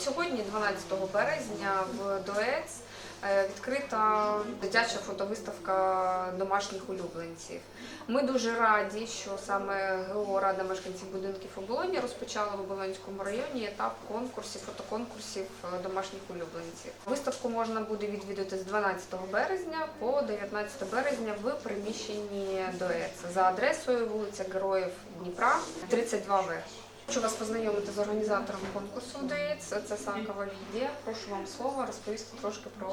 Сьогодні, 12 березня, в ДОЕЦ е, відкрита дитяча фотовиставка домашніх улюбленців. Ми дуже раді, що саме ГО Рада мешканців будинків оболоні розпочала в Оболонському районі етап конкурсів, фотоконкурсів е, домашніх улюбленців. Виставку можна буде відвідати з 12 березня по 19 березня в приміщенні ДОЕЦ за адресою вулиця Героїв Дніпра, 32В. Хочу вас познайомити з організатором конкурсу ДОЕЦ. Це Санкова Лідія. Прошу вам слово розповісти трошки про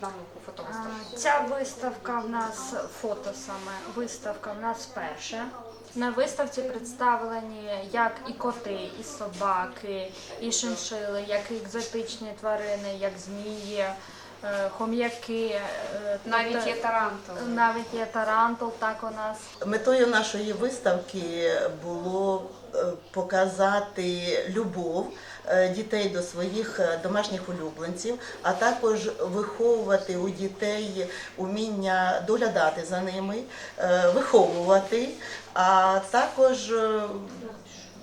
дану фотовиставку. Ця виставка в нас фото саме виставка в нас перша. На виставці представлені як і коти, і собаки, і шиншили, як екзотичні тварини, як змії, хом'яки. е, Навіть тобто є тарантули. навіть є тарантул, так у нас. Метою нашої виставки було е, показати любов е, дітей до своїх е, домашніх улюбленців, а також виховувати у дітей уміння доглядати за ними, е, виховувати, а також е,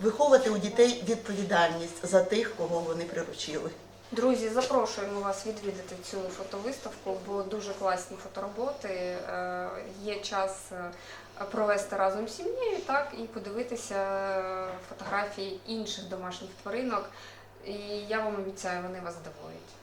виховувати у дітей відповідальність за тих, кого вони приручили. Друзі, запрошуємо вас відвідати цю фотовиставку, бо дуже класні фотороботи. Е, Є час е, провести разом з сім'єю, так і подивитися е, фотографії інших домашніх тваринок. І я вам обіцяю, вони вас здивують.